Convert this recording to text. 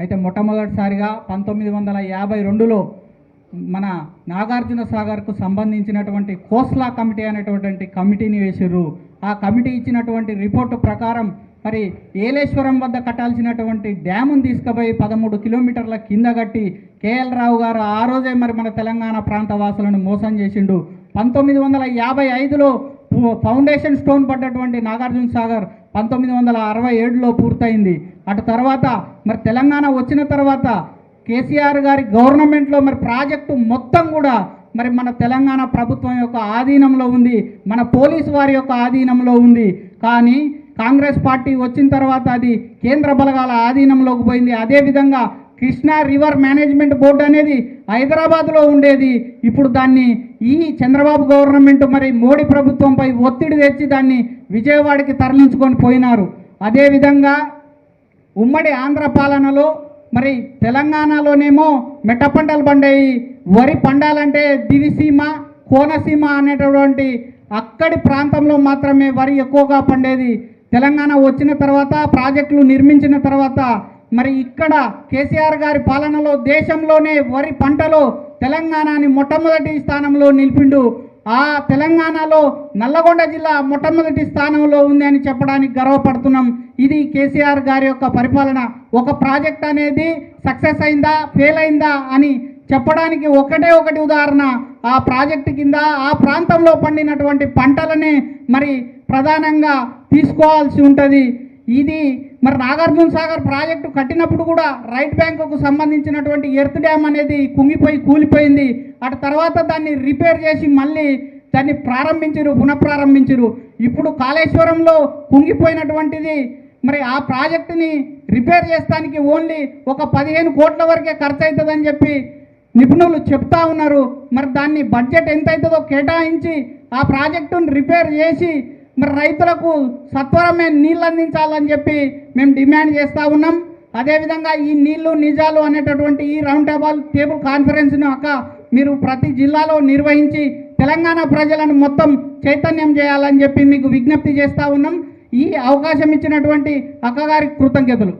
అయితే మొట్టమొదటిసారిగా పంతొమ్మిది వందల యాభై రెండులో మన నాగార్జున సాగర్కు సంబంధించినటువంటి కోస్లా కమిటీ అనేటువంటి కమిటీని వేసిర్రు. ఆ కమిటీ ఇచ్చినటువంటి రిపోర్టు ప్రకారం మరి ఏలేశ్వరం వద్ద కట్టాల్సినటువంటి డ్యామును తీసుకుపోయి పదమూడు కిలోమీటర్ల కింద కట్టి కేఎల్ రావు గారు ఆ రోజే మరి మన తెలంగాణ ప్రాంత వాసులను మోసం చేసిండు. పంతొమ్మిది వందల యాభై ఐదులో ఫౌండేషన్ స్టోన్ పడ్డటువంటి నాగార్జున సాగర్ పంతొమ్మిది వందల అరవై ఏడులో పూర్తయింది. అటు తర్వాత మరి తెలంగాణ వచ్చిన తర్వాత కేసీఆర్ గారి గవర్నమెంట్లో మరి ప్రాజెక్టు మొత్తం కూడా మరి మన తెలంగాణ ప్రభుత్వం యొక్క ఆధీనంలో ఉంది మన పోలీసు వారి యొక్క ఆధీనంలో ఉంది. కానీ కాంగ్రెస్ పార్టీ వచ్చిన తర్వాత అది కేంద్ర బలగాల ఆధీనంలోకి పోయింది. అదేవిధంగా కృష్ణా రివర్ మేనేజ్మెంట్ బోర్డు అనేది హైదరాబాద్లో ఉండేది. ఇప్పుడు దాన్ని ఈ చంద్రబాబు గవర్నమెంట్ మరి మోడీ ప్రభుత్వంపై ఒత్తిడి తెచ్చి దాన్ని విజయవాడకి తరలించుకొని పోయినారు. అదేవిధంగా ఉమ్మడి ఆంధ్ర పాలనలో మరి తెలంగాణలోనేమో మెట్ట పంటలు పండాయి. వరి పండాలంటే దివిసీమ కోనసీమ అనేటటువంటి అక్కడి ప్రాంతంలో మాత్రమే వరి ఎక్కువగా పండేది. తెలంగాణ వచ్చిన తర్వాత ప్రాజెక్టులు నిర్మించిన తర్వాత మరి ఇక్కడ కేసీఆర్ గారి పాలనలో దేశంలోనే వరి పంటలో తెలంగాణని మొట్టమొదటి స్థానంలో నిలిపిండు. ఆ తెలంగాణలో నల్లగొండ జిల్లా మొట్టమొదటి స్థానంలో ఉంది అని చెప్పడానికి గర్వపడుతున్నాం. ఇది కేసీఆర్ గారి యొక్క పరిపాలన. ఒక ప్రాజెక్ట్ అనేది సక్సెస్ అయిందా ఫెయిల్ అయిందా అని చెప్పడానికి ఒకటే ఒకటి ఉదాహరణ. ఆ ప్రాజెక్ట్ కింద ఆ ప్రాంతంలో పండినటువంటి పంటలనే మరి ప్రధానంగా తీసుకోవాల్సి ఉంటుంది. ఇది మరి నాగార్జున సాగర్ ప్రాజెక్టు కట్టినప్పుడు కూడా రైట్ బ్యాంకుకు సంబంధించినటువంటి ఎర్త్ డ్యామ్ అనేది కుంగిపోయి కూలిపోయింది. అటు తర్వాత దాన్ని రిపేర్ చేసి మళ్ళీ దాన్ని ప్రారంభించరు పునఃప్రారంభించరు. ఇప్పుడు కాళేశ్వరంలో కుంగిపోయినటువంటిది మరి ఆ ప్రాజెక్టుని రిపేర్ చేస్తానికి ఓన్లీ ఒక పదిహేను కోట్ల వరకే ఖర్చు అవుతుందని చెప్పి నిపుణులు చెప్తా ఉన్నారు. మరి దాన్ని బడ్జెట్ ఎంత అవుతుందో కేటాయించి ఆ ప్రాజెక్టును రిపేర్ చేసి మరి రైతులకు సత్వరమే నీళ్ళు అందించాలని చెప్పి మేము డిమాండ్ చేస్తూ ఉన్నాం. అదేవిధంగా ఈ నీళ్ళు నిజాలు అనేటటువంటి ఈ రౌండ్ టేబుల్ టేబుల్ కాన్ఫరెన్స్ను అక్క మీరు ప్రతి జిల్లాలో నిర్వహించి తెలంగాణ ప్రజలను మొత్తం చైతన్యం చేయాలని చెప్పి మీకు విజ్ఞప్తి చేస్తూ ఉన్నాం. ఈ అవకాశం ఇచ్చినటువంటి అక్కగారికి కృతజ్ఞతలు.